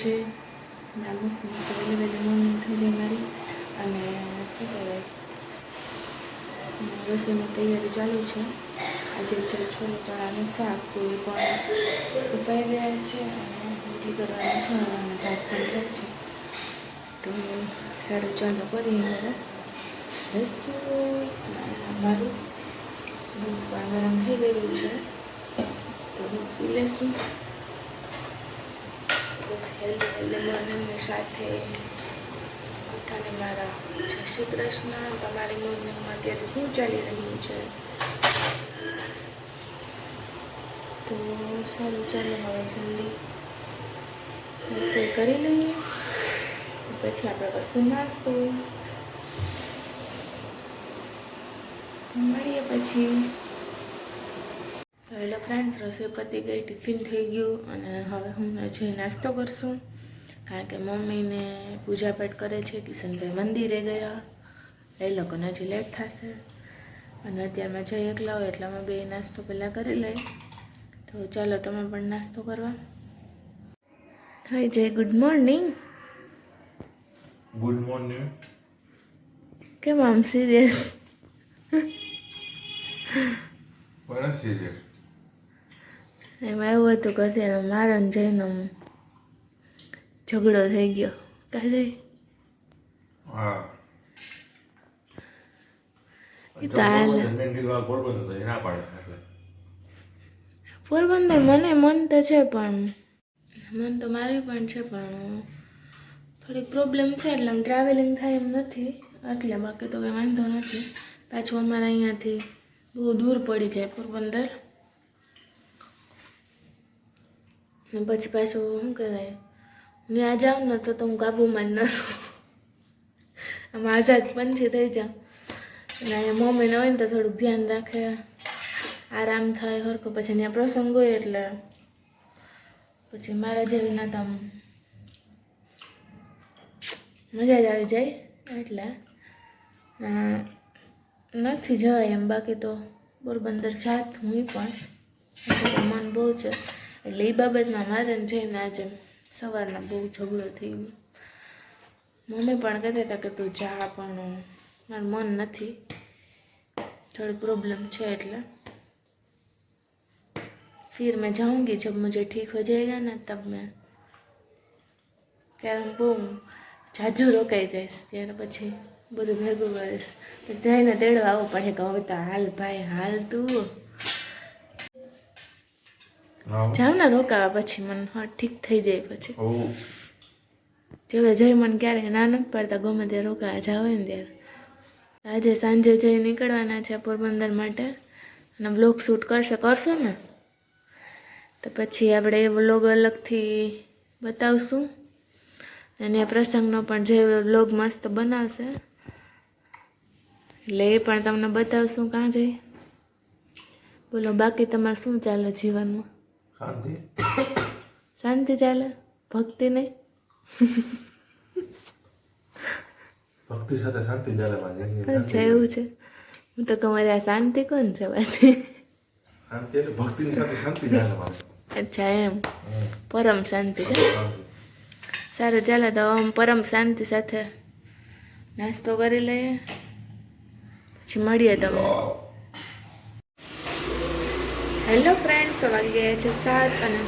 છે. હમણાં મસ્ત તો વહેલી વહેલી મોર્નિંગ થઈ જાય મારી. અને શું કહેવાય? રસોઈની તૈયારી ચાલુ છે. આજે છે છોલો ચણાનું શાક, તો એ પણ ઉપાઈ રહ્યા છે અને રોટલી કરવાનું છે અને ભાત પણ થાય છે. તો સારું ચાલો કરીએ હવે રસોઈ મારું પણ ગરમ થઈ ગયું છે. તો દૂધ પી લેશું બસ હેલ્ધી હેલ્ધી મોર્નિંગની સાથે બધાને મારા જય શ્રી કૃષ્ણ, તમારી મોર્નિંગમાં અત્યારે શું ચાલી રહ્યું છે? તો સારું, ચાલો હવે જલ્દી રસોઈ કરી લઈએ પછી આપણે કશું નાસ્તો. મળીએ પછી. હેલો ફ્રેન્ડ્સ રસોઈ પતી ગઈ ટિફિન થઈ ગયું અને હવે હું જે નાસ્તો કરશું. કારણ કે મમ્મીને પૂજાપાઠ કરે છે કિશનભાઈ મંદિરે ગયા. એ લોકોને હજી લેટ થશે. અને અત્યારમાં જઈ એકલા હોય એટલે અમે બે નાસ્તો પહેલાં કરી લઈ તો ચાલો તમે પણ નાસ્તો કરવા. હાય જય ગુડ મોર્નિંગ ગુડ મોર્નિંગ કેમ આમ સિરિયસ બરાબર સિરિયસ એમાં એવું હતું કે અત્યારે મારો ને જઈનો ઝઘડો થઈ ગયો. કાલે પોરબંદર મને મન તો છે પણ મન તો મારી પણ છે પણ થોડીક પ્રોબ્લેમ છે એટલે આમ ટ્રાવેલિંગ થાય એમ નથી. એટલે બાકી તો કંઈ વાંધો નથી. પાછું અમારે અહીંયાથી બહુ દૂર પડી જાય પોરબંદર. ને પછી પાછું શું કહેવાય ત્યાં જાઉં ને તો હું કાબુમાં ન આમ આઝાદ પંછી થઈ જાઉં. અને અહીંયા મમ્મીને હોય ને તો થોડુંક ધ્યાન રાખે. આરામ થાય હરકો પછી ત્યાં પ્રસંગ હોય એટલે પછી મારા જેવી ના તમ મજા જ આવી જાય એટલે નથી જવાય એમ. બાકી તો પોરબંદર જાત હું પણ. મન બહુ છે. એટલે એ બાબતમાં મારે ને જઈને આજે સવારના બહુ ઝઘડો થઈ ગયો મમ્મી પણ કહેતા હતા કે તું જા પણ મારું મન નથી थोड़ी प्रॉब्लम है એટલે फिर मैं जाऊंगी जब मुझे ठीक हो जाएगा ना तब मैं ત્યારે હું બહુ જાજુ રોકાઈ જઈશ ત્યારે પછી બધું ભેગું કરીશ પછી જઈને તેડવા આવવું પડે કે હવે તો હાલ ભાઈ હાલ તું હા જાવ ને રોકાવા પછી મન હા ઠીક થઈ જાય પછી. જોકે જો મન ક્યારે નાનક ના નથી પડતા ગમે ત્યાં રોકાવા જાવ ને ત્યારે. આજે સાંજે જઈ નીકળવાના છે પોરબંદર માટે અને વ્લોગ શૂટ કરશે કરશો ને? તો પછી આપણે એ વ્લોગ અલગથી બતાવશું. અને પ્રસંગનો પણ જે વ્લોગ મસ્ત બનાવશે એટલે એ પણ તમને બતાવશું કાં જઈ. બોલો બાકી તમારે શું ચાલે જીવનમાં? શાંતિ. શાંતિ ચાલે? ભક્તિ નહીં? ભક્તિ સાથે શાંતિ ચાલે અચ્છા એવું છે. હું તો તમારે આ શાંતિ કોણ છે પાછી? શાંતિ એટલે ભક્તિની સાથે શાંતિ ચાલે અચ્છા એમ. પરમ શાંતિ છે. સારું ચાલો તો આમ પરમ શાંતિ સાથે નાસ્તો કરી લઈએ. પછી મળીએ તમને. હેલો ફ્રેન્ડ્સ તો વાગી ગયા છે સાત અને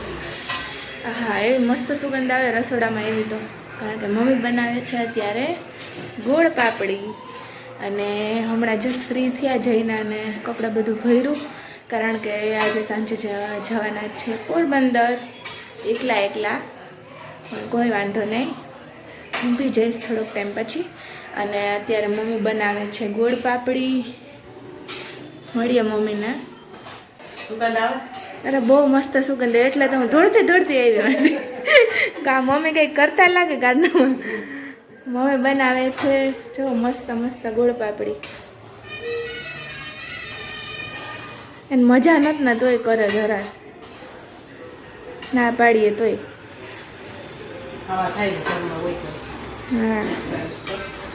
હા એવી મસ્ત સુગંધ આવે રસોડામાં એવી તો. કારણ કે મમ્મી બનાવે છે અત્યારે ગોળ પાપડી. અને હમણાં જસ્ટ ફ્રી થયા જઈને અને કપડાં બધું ભર્યું. કારણ કે આજે સાંજે જવા- જવાના છે પોરબંદર. એકલા એકલા. કોઈ વાંધો નહીં. હું બી જઈશ થોડોક ટાઈમ પછી. અને અત્યારે મમ્મી બનાવે છે ગોળ પાપડી. મળીએ મમ્મીને. અરે બહુ મસ્ત સુગંધ એટલે તો હું દોડતી દોડતી આવી હતી. કા મમ્મી કંઈક કરતા લાગે કાદનામાં મમ્મી બનાવે છે. જો મસ્ત મસ્ત ગોળ પાપડી. એને મજા નથી ને તોય કરે જરા ના પાડીએ તોય. હા.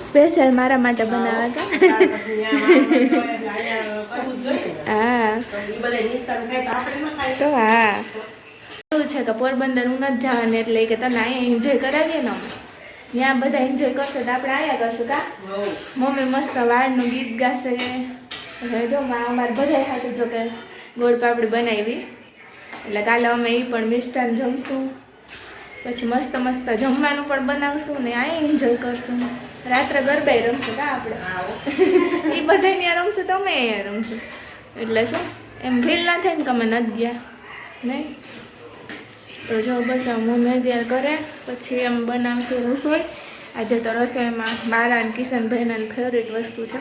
સ્પેશિયલ મારા માટે બનાવ્યા હતા. હા તો હા. એવું છે કે પોરબંદર હું નથી જવાની એટલે કે તને અહીંયા એન્જોય કરાવીએ ને ત્યાં બધા એન્જોય કરશે તો આપણે આયા કરશું કા? મમ્મી મસ્ત વાળનું ગીત ગાશે. જો મા અમારે બધા સાથે જો કે ગોળ પાપડી બનાવી. એટલે કાલે અમે એ પણ મિષ્ટાન જમશું. પછી મસ્ત મસ્ત જમવાનું પણ બનાવશું ને અહીંયા એન્જોય કરશું. રાત્રે ગરબે રમશું કા આપણે? એ બધા ત્યાં રમશું તમે અહીંયા રમશું. એટલે શું? એમ ફીલ ના થાય ને કે અમે નથી ગયા નહીં? તો જો બસ આ મમ્મી ત્યાં કરે પછી એમ બનાવશું રસોઈ. આજે તો રસોઈમાં મારા અને કિશનભાઈના ફેવરેટ વસ્તુ છે.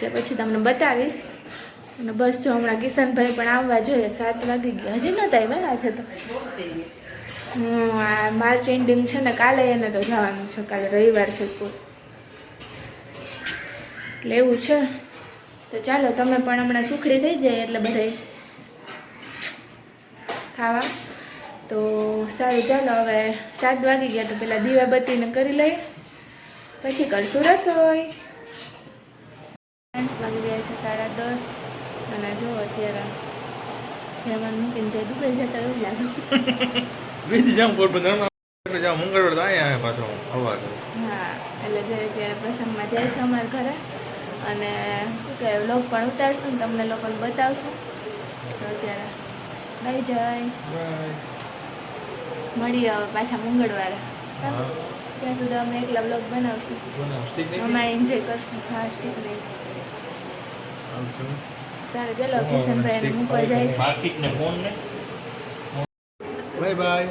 તે પછી તમને બતાવીશ. અને બસ જો હમણાં કિશનભાઈ પણ આવવા જોઈએ, સાત વાગી ગયા. હજી નહોતા આવ્યા આજે તો. હું આ માર્ચ એન્ડિંગ છે ને, કાલે એને તો જવાનું છે, કાલે રવિવાર છે લેવું છે. તો ચાલો, તમે પણ હમણાં સુખડી થઈ જાય એટલે બધા ખાવા. તો સારું, ચાલો હવે સાત વાગી ગયા તો પેલા દીવાબત્તીને કરી લઈએ. પછી કરશું રસોઈ. વાગી ગયા છે સાડા દસ. અને જો અત્યારે જેમાં મૂકીને જાય દુબઈ જતા એવું લાગે. બીજી જામ પોરબંદર એટલે જાઉં મંગળવાર તો અહીંયા આવે પાછો હવા હા એટલે જ્યારે ત્યારે પ્રસંગમાં જાય છે અમારા ઘરે. અને શું કહેવાય લોક પણ ઉતારશું ને તમને લોકોને બતાવશું. તો અત્યારે બાય જાય. મળીએ હવે પાછા મંગળવારે. ત્યાં સુધી અમે એકલા બ્લોગ બનાવશું. અમે એન્જોય કરશું. હા સ્ટીક લઈ સારું ચલો કિશનભાઈ મૂકવા જાય છે. Bye bye.